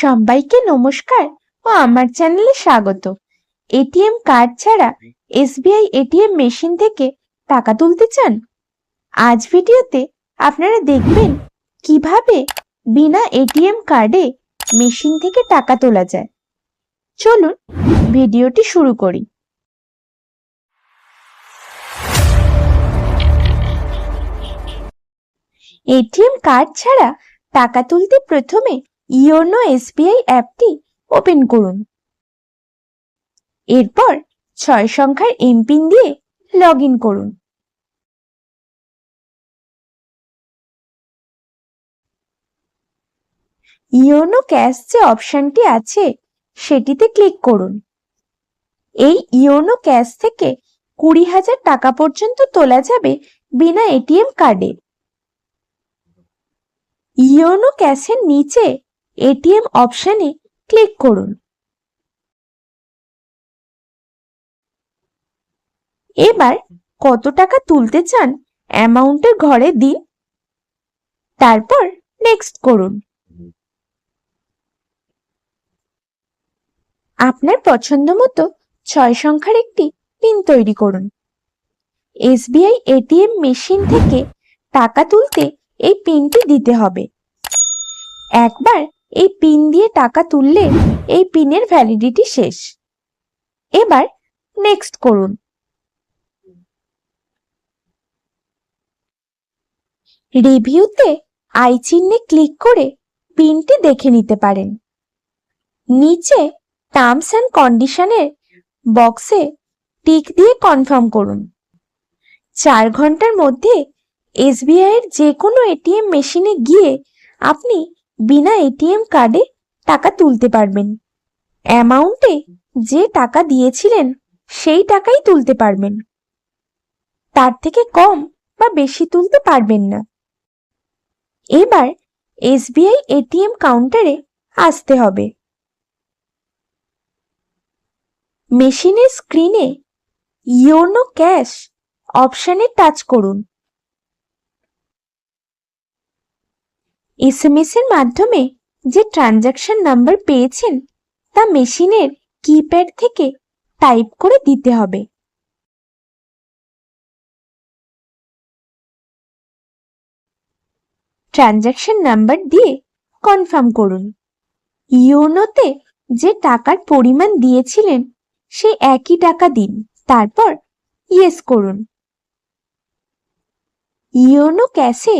সবাইকে নমস্কার ও আমার চ্যানেলে স্বাগত। এটিএম কার্ড ছাড়া এসবিআই এটিএম মেশিন থেকে টাকা তুলতে চান? আজ ভিডিওতে আপনারা দেখবেন কীভাবে বিনা এটিএম কার্ডে মেশিন থেকে টাকা তোলা যায়। চলুন ভিডিওটি শুরু করি। এটিএম কার্ড ছাড়া টাকা তুলতে প্রথমে ইয়োনো এসবিআই অ্যাপটি ওপেন করুন। এরপর ছয় সংখ্যার এমপিন দিয়ে লগ করুন। ইয়োনো ক্যাশ যে অপশনটি আছে, সেটিতে ক্লিক করুন। এই ইয়োনো ক্যাশ থেকে কুড়ি হাজার টাকা পর্যন্ত তোলা যাবে বিনা এটিএম কার্ডে। ইয়োনো ক্যাশের নিচে এটিএম অপশানে ক্লিক করুন। এবার কত টাকা তুলতে চান অ্যামাউন্টের ঘরে দিন। তারপর নেক্সট করুন। আপনার পছন্দ মতো ছয় সংখ্যার একটি পিন তৈরি করুন। এসবিআই এটিএম মেশিন থেকে টাকা তুলতে এই পিনটি দিতে হবে। একবার এই পিন দিয়ে টাকা তুললে এই পিনের ভ্যালিডিটি শেষ। এবার নেক্সট করুন। রিভিউতে আই চিহ্নে ক্লিক করে পিনটি দেখে নিতে পারেন। নিচে টার্মস অ্যান্ড কন্ডিশনের বক্সে টিক দিয়ে কনফার্ম করুন। চার ঘণ্টার মধ্যে এসবিআই এর যে কোনো এটিএম মেশিনে গিয়ে আপনি বিনা এটিএম কার্ডে টাকা তুলতে পারবেন। অ্যামাউন্টে যে টাকা দিয়েছিলেন, সেই টাকাই তুলতে পারবেন। তার থেকে কম বা বেশি তুলতে পারবেন না। এবার এসবিআই এটিএম কাউন্টারে আসতে হবে। মেশিনের স্ক্রিনে ইয়োনো ক্যাশ অপশনে টাচ করুন। এসএমএস এর মাধ্যমে যে ট্রানজাকশন নাম্বার পেয়েছেন, তা মেশিনের কিপ্যাড থেকে টাইপ করে দিতে হবে। ট্রানজাকশন নাম্বার দিয়ে কনফার্ম করুন। ইয়োনোতে যে টাকার পরিমাণ দিয়েছিলেন, সে একই টাকা দিন, তারপর ইয়েস করুন। ইয়োনো ক্যাশে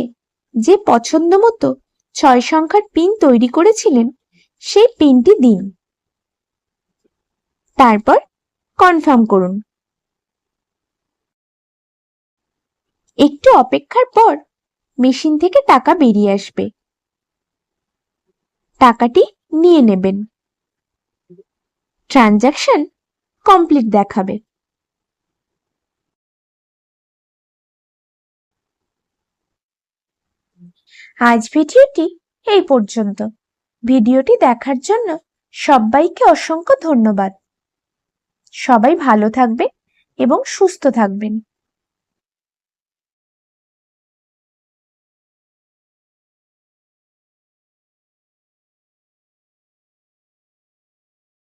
যে পছন্দ মতো ছয় সংখ্যার পিন তৈরি করেছিলেন, সেই পিনটি দিন। তারপর কনফার্ম করুন। একটু অপেক্ষার পর মেশিন থেকে টাকা বেরিয়ে আসবে। টাকাটি নিয়ে নেবেন। ট্রানজাকশন কমপ্লিট দেখাবে। আজ ভিডিওটি এই পর্যন্ত। ভিডিওটি দেখার জন্য সবাইকে অসংখ্য ধন্যবাদ। সবাই ভালো থাকবেন এবং সুস্থ থাকবেন।